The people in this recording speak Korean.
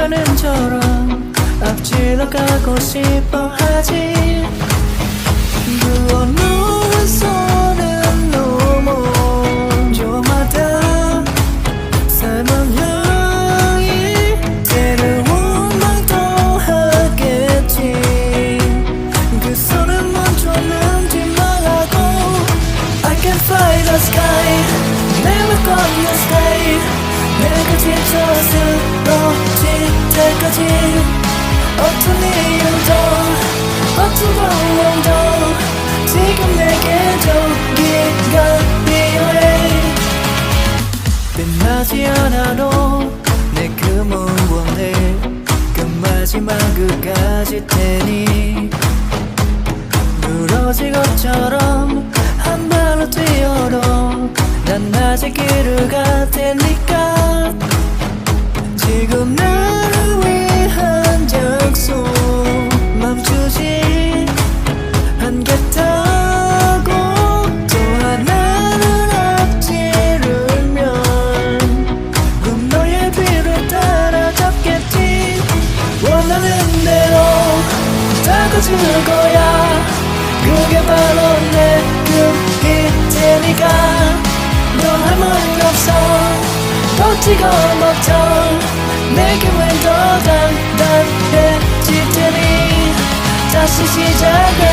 바람처럼 앞질러 가고 싶어 하지. 부어놓은 손은 너무 조마다. 삶은 향이 때를 원망도 하겠지. 그 손은 먼저 남짓말하고 I can fly the sky. 내물 건너 stay 내가 지쳐서 방법도 지금 내게 종기가 필요해. 끝나지 않아도 내그 무언을 그 마지막 끝까지 테니. 부러진 것처럼 한 발로 뛰어도 난 아직 길을 갈 테니까 다가질 거야. 그게 바로 내 꿈일 테니까. 넌할 말이 없어. 버티고 버텨 내게 왠더 단단해질 테니. 다시 시작해